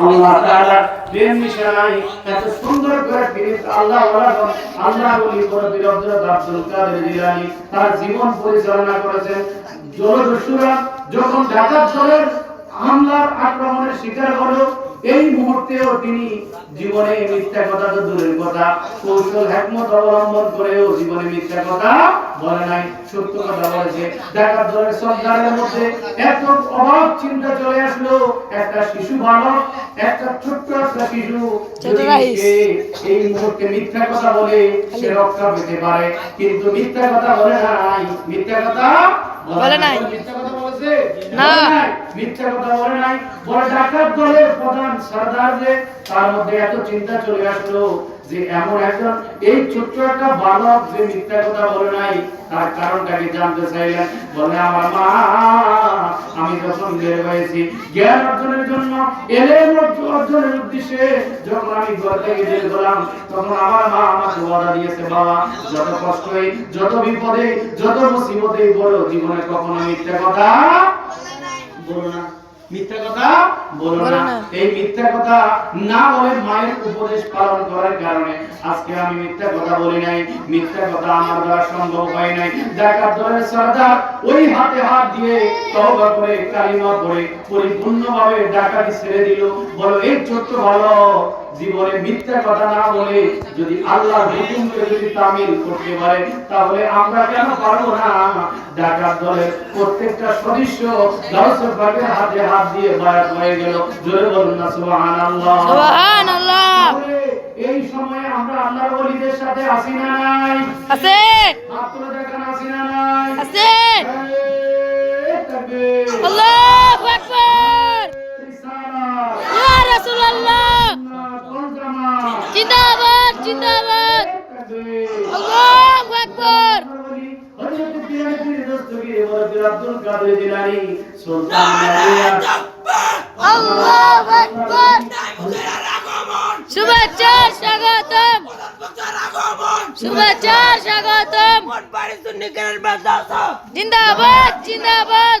আল্লাহ তাআলা প্রেম নিশানায় এত সুন্দর করে তিনি আল্লাহ ওয়ালা আল্লাহ ওলি করে হযরত আব্দুল কাদের জিলানী। তার জীবন পরিচালনা করেছেন। জলদস্যুরা যখন ডাকাত দলের হামলার আক্রমণের শিকার হলো এই মুহূর্তেও তিনি জীবনে মিথ্যা কথা তো দূরের কথা কৌশল হ্যাকমত অবলম্বন করেও জীবনে মিথ্যা কথা বলে নাই। সত্য কথা বলেছে ডাকাত দলের সর্দারের মধ্যে এত অভাব চিন্তা চলে আসলো। একটা শিশু বালক একটা ছোট্ট একটা শিশু এই মুহূর্তে মিথ্যা কথা বলে সে রক্ষা পেতে পারে। কিন্তু মিথ্যা কথা বলে নাই মিথ্যা কথা বলে নাই। মিথ্যা কথা বলেছে না। মিথ্যা কথা বলে নাই বলে ডাকাত দলের প্রধান সরদার যে তার মধ্যে এত চিন্তা চলে আসলো যে এমন একজন এই ছোট্ট একটা বালক যে মিথ্যা কথা বলে নাই তার কারণটাকে জানতে চাইলেন বলে আমার মা আমি যখন বের হয়েছি জ্ঞান অর্জনের জন্য এলেম অর্জনের উদ্দেশ্যে যখন আমি ঘর থেকে বের হলাম তখন আমার মা আমাকে ওয়াদা দিয়েছে বাবা যত কষ্টই যত বিপদে যত মুসিবতে বড় জীবনে কখনো মিথ্যা কথা বলো না। মিথ্যা কথা বলো না। এই মিথ্যা কথা না বলে মায়ের উপদেশ পালন করার কারণে আজকে আমি মিথ্যা কথা বলি নাই। মিথ্যা কথা আমার দ্বারা সম্ভব হয় নাই। সর্দার ওই হাতে হাত দিয়ে তওবা করে কালিমা পড়ে পরিপূর্ণভাবে ডাকাতি ছেড়ে দিল। বলো এই ছোট্ট ভালো। জীবনে মিথ্যা কথা না বলে যদি আল্লাহর হুকুমকে যদি তামিল করতে পারে তাহলে আমরা কেন পারব না ডাকাত দলের প্রত্যেকটা সদস্য দর্শক ভাগের হাতে হাত দিয়ে বায়াত হয়ে গেল জোরে বলুন না সুবহানাল্লাহ সুবহানাল্লাহ এই সময়ে আমরা আল্লাহর ওলিদের সাথে আসি না নাই আছে তুলে দেখান আসি না নাই আছে আল্লাহু আকবার রিসালাত। ইয়া রাসূলুল্লাহ সুন্নাত ওয়াল জামাত। জিন্দাবাদ জিন্দাবাদ। আল্লাহু আকবার। হযরত পিরানি পীর দস্তগীর আব্দুল কাদের জিলানী সুলতান আল্লাহু আকবার। শুভেচ্ছা স্বাগতম। শুভেচ্ছা স্বাগতম। জিন্দাবাদ জিন্দাবাদ।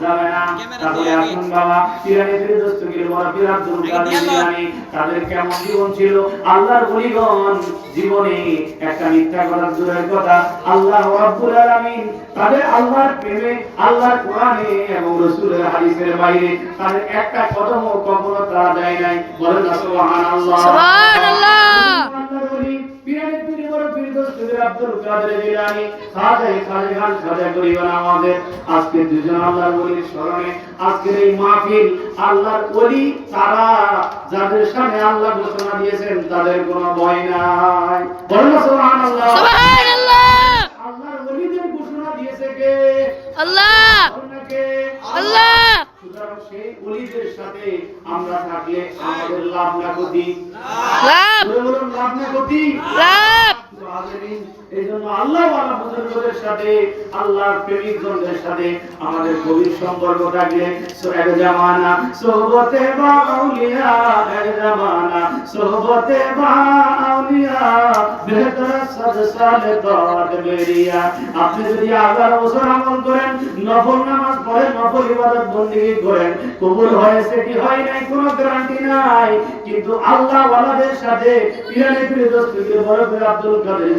যাবে না। তাহলে আসুন বাবা পিরানি পীর দস্তগীর মুরাব্বি আব্দুল কাদের জিলানী তাদের কেমন জীবন ছিল? আল্লাহর বলিগণ জীবনে একটা মিথ্যা কথা দূরের কথা আল্লাহ রাব্বুল আলামিন তাদের আল্লাহর প্রেমে আল্লাহর কোরআনে এবং রাসূলের হাদিসের বাইরে তাদের একটা কদমও কখনো তারা দেয় নাই। বলেন সুবহানাল্লাহ। সুবহানাল্লাহ। পীর আব্দুল কাদের জিলানী খাজা খান খাজা করিবেন আমাদের। আজকে দুজন আল্লাহর ওলির স্মরণে আজকের এই মাহফিল আল্লাহর ওলি তারা যাদের সামনে আল্লাহ ঘোষণা দিয়েছেন তাদের কোনো ভয় নাই। বলেন সুবহানাল্লাহ। সুবহানাল্লাহ। আল্লাহর ওলিদের ঘোষণা দিয়েছে কে? আল্লাহ। আল্লাহ। সুতরাং সেই ওলিদের সাথে আমরা থাকলে আমাদের লাভ না ক্ষতি। লাভ। লাভ না ক্ষতি? লাভ। হাজিরিন, এই জন্য আপনি যদি আগার বছর আমল করেন, নফল নামাজ পড়েন, নফল ইবাদত বন্দেগী করেন, কবুল হয়েছে কি হয় নাই, কোনো গ্যারান্টি নাই। কিন্তু আল্লাহ ওয়ালাদের সাথে পিরানি আব্দুল কাদের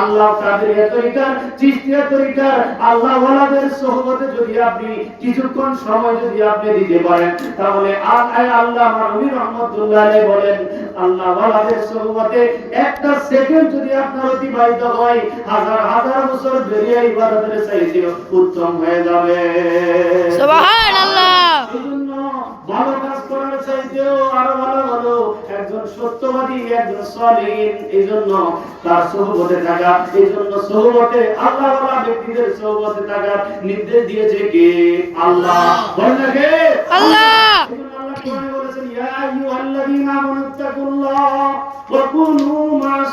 আল্লাহ কাদের তরিকার চিশতিয়া তরিকার আল্লাহ ওয়ালাদের সোহবতে যদি আপনি কিছুক্ষণ সময় যদি আপনি দিতে পারেন তাহলে আল্লাহ নবী রহমতুল্লাহ আলাইহি বলেন আল্লাহ ওয়ালাদের সোহবতে একটা সেকেন্ড যদি আপনার অতিবাহিত হয় হাজার হাজার বছর বেরিয়ে ইবাদতের চাইতে উত্তম হয়ে যাবে। সুবহানাল্লাহ। ভালো কাজ করার চাইতেও আরও ভালো ভালো একজন সত্যবাদী একজন সলিম এই জন্য তার সহবতে থাকা এই জন্য সহবতে আল্লাহ ওয়ালা ব্যক্তিদের সহবতে থাকার নির্দেশ দিয়েছে কে? আল্লাহ। বলেন কে? আল্লাহ! আল্লাহ বলেছেন ইয়া আইয়ুহাল্লাযীনা আমানুত্তাকুল্লাহ ওয়াকুনু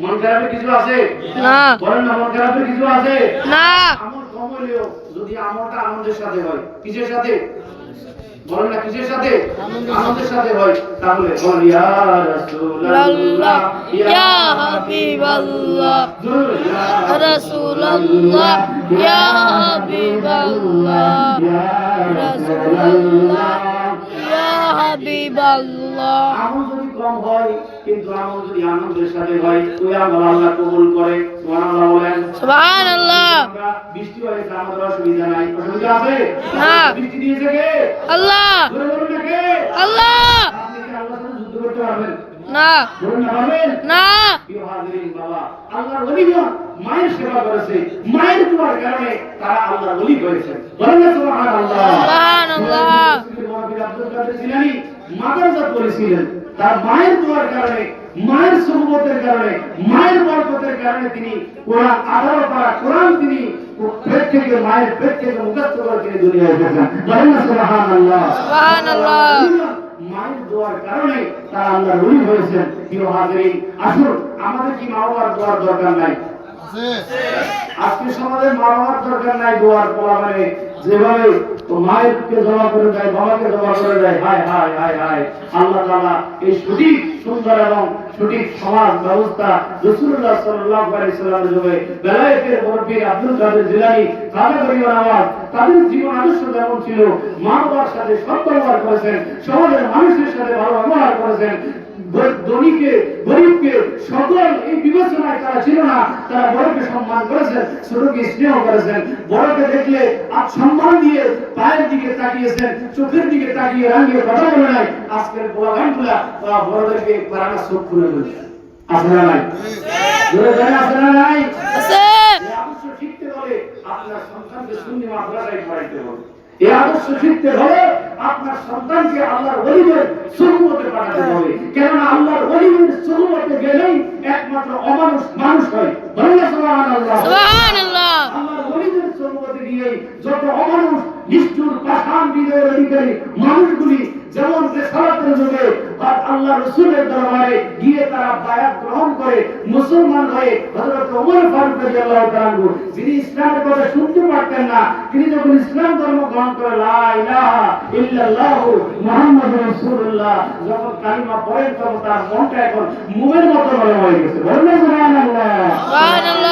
মন খারাপের কিছু আছে? না। বলেন না মন খারাপের কিছু আছে? না। আমল কম হলেও যদি আমলটা আনন্দের সাথে হয় কিসের সাথে? বলেন না কিসের সাথে? আনন্দের সাথে। হয়। তাহলে বল ইয়া রাসূলুল্লাহ ইয়া হাবিবাল্লাহ রাসূলুল্লাহ ইয়া হাবিবাল্লাহ রাসূলুল্লাহ হাবিবাল্লাহ। আমল যদি কম হয় কিন্তু আমল যদি আনন্দের সাথে হয় ওই আমল আল্লাহ কবুল করে। সুবহানাল্লাহ বলেন। সুবহানাল্লাহ। বৃষ্টি হয়েছে আমাদের অসুবিধা নাই। অসুবিধা আছে? না। বৃষ্টি দিয়েছে কে? আল্লাহ। জোরে বলুন কে? আল্লাহ। আপনি কি আল্লাহর সাথে যুদ্ধ করতে পারবেন? না। না। মায়ের সেবা করেছে মায়ের তোমার কারণে তারা আল্লাহর ওলি হয়েছে বলেন সুবহানাল্লাহ। সুবহানাল্লাহ। মহাবীর আব্দুল কাদের জিলানী মাদ্রাসা করেছিলেন তার মায়ের তোমার কারণে মায়ের সুবতের কারণে মায়ের বরকতের কারণে তিনি কোরআন আঠারো পারা কোরআন তিনি পেট থেকে মায়ের পেট থেকে মুখস্থ করে তিনি দুনিয়ায় এসেছেন। বলেন না সুবহানাল্লাহ। সুবহানাল্লাহ। মায়ের দোয়ার কারণে তারা আল্লাহর ওলি হয়েছেন। প্রিয় হাজিরিন আসুন আমাদের কি মা বাবার দোয়ার দরকার নাই? আজকে সমাজে মা বাবার দরকার নাই দোয়ার বলা মানে যেভাবে মায়েরকে জমা করে দেয়, বাবাকে জমা করে দেয়, হায় হায় হায় হায়। আল্লাহ তাআলা এই সঠিক, সুন্দর এবং সঠিক সমাজ ব্যবস্থা সাল্লামের যুগে বেলায়েতের আব্দুল কাদের জিলানী তাদের জীবন আদর্শ যেমন ছিল মা বাবার সাথে করেছেন, সমাজের মানুষের সাথে ভালো ব্যবহার করেছেন ধনীকে গরিবকে সকল এই বিবেচনায় তারা ছিল না। তারা বড়কে সম্মান করেছেন ছোটকে স্নেহ করেছেন। বড়কে দেখলে আজ সম্মান দিয়ে পায়ের দিকে তাকিয়েছেন চোখের দিকে তাকিয়ে রাঙিয়ে কথা বলে নাই। আজকের গোলাগানগুলা তারা বড়দেরকে পারানা চোখ খুলে বলছে আছে নাই? না নাই? শিখতে হলে আপনার সন্তানকে শূন্য মাদ্রাসায় পড়াইতে হবে। এই আদর্শ শিখতে হলে আপনার সন্তানকে আল্লাহর ওলিদের সুরুমতে পাঠাতে হবে। কেননা আল্লাহর ওলিদের সুরুমতে গেলেই একমাত্র অমানুষ মানুষ হয়। সুবহানাল্লাহ। সুবহানাল্লাহ। আল্লাহর ওলিদের সুরুমতে নিয়েই যত অমানুষ নিষ্ঠুর পাষাণ হৃদয়ের অধিকারী মানুষগুলি যেমন রেসালাতের যুগে আর আল্লাহ রসুলের দরবারে গিয়ে তারা বায়াত গ্রহণ করে মুসলমান হয়ে হযরত ওমর ফারুক রাদিয়াল্লাহু তাআলা যিনি ইসলামের কথা শুনতে পারতেন না, তিনি যখন ইসলাম ধর্ম গ্রহণ করে, লা ইলাহা ইল্লাল্লাহু মুহাম্মাদুর রাসূলুল্লাহ, যখন কালিমা পড়েন, তখন তার মনটা এখন মুমের মতো হয়ে গেছে। বলেন সুবহানাল্লাহ। সুবহানাল্লাহ।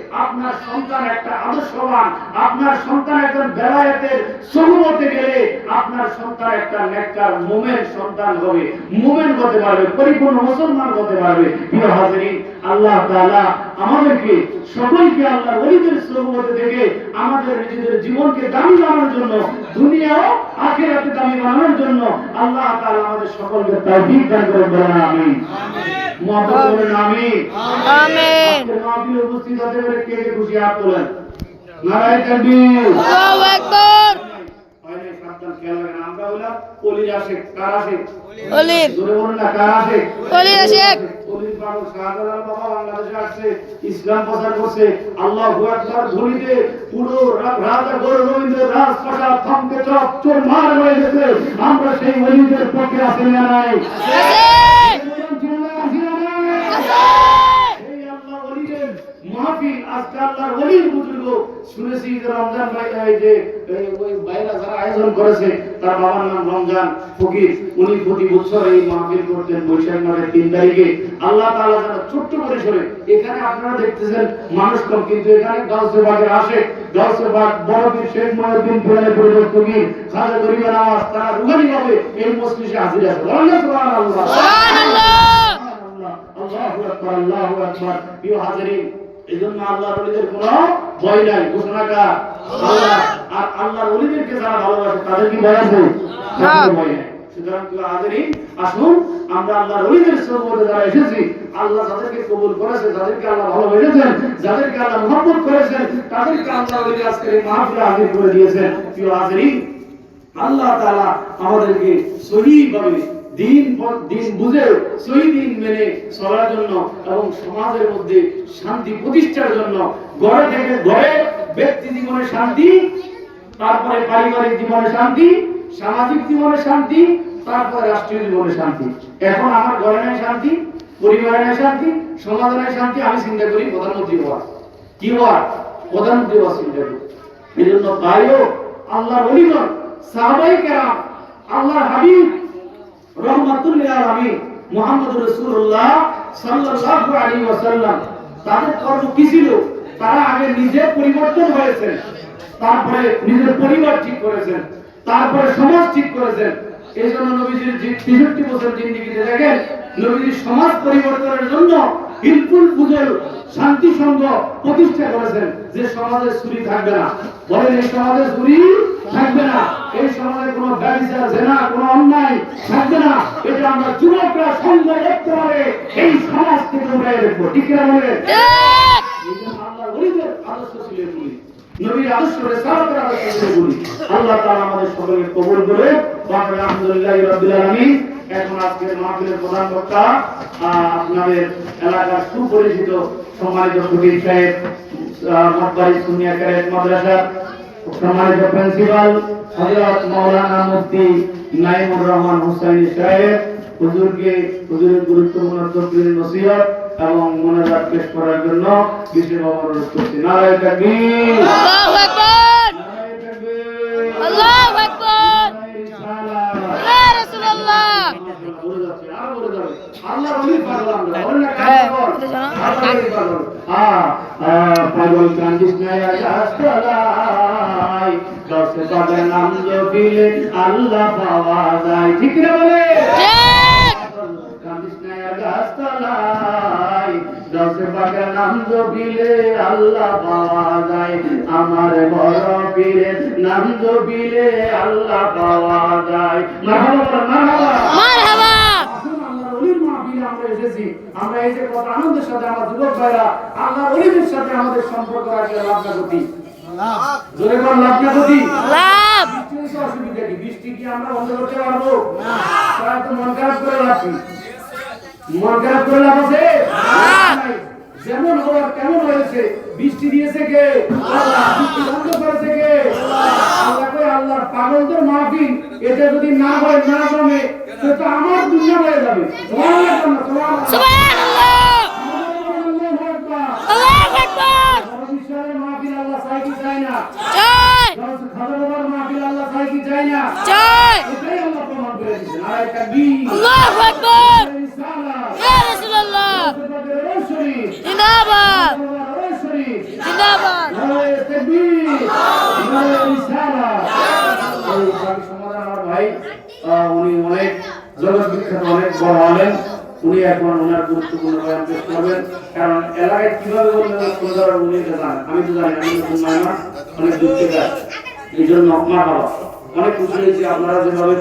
আপনার সন্তান একটা আদর্শবান, আপনার সন্তান একজন বেলায়েতের সহমতে গেলে আপনার সন্তান একটা নেককার মোমেন সন্তান হবে, মোমেন হতে পারবে, পরিপূর্ণ মুসলমান হতে পারবে। প্রিয় হাজিরিন, আল্লাহ তাআলা আমাদেরকে, সকলকে আল্লাহ ওলিদের সহমতে থেকে আমাদের নিজেদের জীবনকে দামি বানানোর জন্য দুনিয়াও আখিরাতে দামি বানানোর জন্য আল্লাহ তাআলা আমাদের সকলকে তৌফিক দান করে বলেন মহব্বত আমিন। আমিন। উপস্থিত কে কে খুশি হাত তোলেন? তাকবীর আল্লাহু আকবার। ইসলাম প্রচার করছে। আল্লাহু ধ্বনিতে পুরো রাজা থমকে চপ চোর মার আমরা সেই অলিদের পক্ষে আসি না নাই আছে আসি না নাই? আছে এই আল্লাহ ওলিদের মাহফিল আজকে আল্লাহর অলির বুজুর্গ শুনেছি যে রমজান ভাই যে ওই ভাইরা যারা আয়োজন করেছে তার বাবার নাম রমজান ফকির। উনি প্রতি বছর এই মাহফিল করতেন বৈশাখ মাসের তিন তারিখে। আল্লাহ তাআলা যেন ছোট্ট পরিসরে এখানে আপনারা দেখতেছেন মানুষ কম কিন্তু এখানে বাগের আসে। বাগ শেখ মহিউদ্দিন ফিরানি খাজা তারা রুহানি এই হাজির আছে সুবহানাল্লাহ। সুবহানাল্লাহ। আল্লাহু আকবার। আল্লাহু আকবার প্রিয় হাজিরিন এজন্য আল্লাহর ওলিদের কোনো ভয় নাই। ঘোষণাকার আল্লাহ আর আল্লাহর ওলিদেরকে যারা ভালোবাসে তাদের কি ভয় আছে? হ্যাঁ। ভয় নাই। সুতরাং প্রিয় হাজিরিন আসুন আমরা আল্লাহর ওলিদের সহবতে যারা এসেছি আল্লাহ যাদেরকে কবুল করেছে যাদেরকে আল্লাহ ভালোবেসেছেন যাদেরকে আল্লাহ মহব্বত করেছেন তাদেরকে আল্লাহ ওলি আজকে এই মাহফিলে হাজির করে দিয়েছেন। প্রিয় হাজিরিন আল্লাহ তাআলা আমাদেরকে সহিভাবে দিন দিন বুঝে সহি দিন মেনে চলার জন্য এবং সমাজের মধ্যে শান্তি প্রতিষ্ঠার জন্য গড়ে থেকে গড়ে ব্যক্তি জীবনে শান্তি, তারপরে পারিবারিক জীবনে শান্তি, সামাজিক জীবনে শান্তি, তারপরে রাষ্ট্রীয় জীবনে শান্তি। এখন আমার ঘরে নাই শান্তি, পরিবারে নাই শান্তি, সমাজে নাই শান্তি, আমি চিন্তা করি প্রধানমন্ত্রী হওয়া। কি হওয়া? প্রধানমন্ত্রী হওয়া চিন্তা করি। এই জন্য ভাইও, আল্লাহর অলিগণ, সাহাবাই কেরাম, আল্লাহর হাবিব কি ছিল? তারা আগে পরিবর্তন হয়েছে তারপরে নিজের পরিবার ঠিক করেছেন। তারপরে সমাজ ঠিক করেছেন। এই জন্য নবীজির 63 বছর জিন্দেগিতে দেখেন নবীজি সমাজ পরিবর্তনের জন্য হিলফুল ফুজল শান্তি সংঘ প্রতিষ্ঠা করেছেন। যে সমাজে চুরি থাকবে না। বলেন, এই সমাজে চুরি থাকবে না। এই সমাজে কোনো ব্যবসা, জেনা, কোনো অন্যায় থাকবে না। এটা আমরা যুবকরা সঙ্গে দেখতে পারে এই সমাজ থেকে উঠে দেখব। ঠিক কিনা বলেন ঠিক এই জন্য আল্লাহর ওলিদের আদর্শ ছিল এগুলি। নবীর আদর্শ রেসালতের আদর্শ ছিল এগুলি। আল্লাহ তাআলা আমাদের সকলকে কবুল করে আলহামদুলিল্লাহ রাব্বিল আলামিন এখন আজকের মাহফিলের প্রধান বক্তা আপনাদের এলাকার সুপরিচিত সম্মানিত ফকির সাহেব সুনিয়া মাদ্রাসার সম্মানিত প্রিন্সিপাল হযরত মাওলানা মুফতি নাইমুর রহমান হুসাইনি সাহেব, হুজুরকে হুজুরের গুরুত্বপূর্ণ তকরির নসিহত এবং মোনাজাত পেশ করার জন্য বিশেষভাবে অনুরোধ করছি। নারায় পাগল কান্দিস। পাগল নাম জপিলে আল্লাহ পাওয়া যায়। ঠিক না বলে? তলায়। দশে পাগল নাম জপিলে আল্লাহ পাওয়া যায় আমার বড় পীরের নাম জপিলে আল্লাহ পাওয়া যায় আমরা এসেছি। আমরা এই যে কত আনন্দের সাথে আমার যুবক ভাইরা আল্লাহর অলিদের সাথে আমাদের সম্পর্ক রাখলে লাভ না জোরে বল লাভ লাভ অসুবিধা কি? বৃষ্টি কি আমরা বন্ধ করতে পারব? তাহলে তো মন খারাপ করে কি? মন খারাপ করে লাভ আছে? যেমন হওয়ার তেমন হয়েছে। বৃষ্টি দিয়েছে কে? আল্লাহ। বন্ধ করেছে কে? আল্লাহ কই আল্লাহর পাগলদের মাহফিল। এটা যদি না হয় না জমে তো আমার দুনিয়া হয়ে যাবে। সুবহানাল্লাহ। আল্লাহু আল্লাহু চাই কি চায় না। জয়! খাজা বাবার মাহফিল আল্লাহ চাই কি চায় না। জয়! এটাই আল্লাহ প্রমাণ করে দিয়েছেন নারায়ে তাকবীর আল্লাহু আকবার! ইয়া রাসূলুল্লাহ মুস্তফা রসুল জিন্দাবাদ রসুল জিন্দাবাদ নারায়ে তাকবীর নারায়ে রিসালাত এই বাকি সমাধান আমার ভাই আহ, উনি অনেক জগৎ বিখ্যাত অনেক বড় হলেন উনি এখন ওনার গুরুত্বপূর্ণ বয়ান পেশ করবেন। কারণ এলাকায় কীভাবে বলবেন কোনো ধরনের উনি জানান। আমি তো জানি আমি মুসলমান অনেক দুঃখিত। এই জন্য মা বাবা অনেক খুশি হয়েছি, আপনারা যেভাবে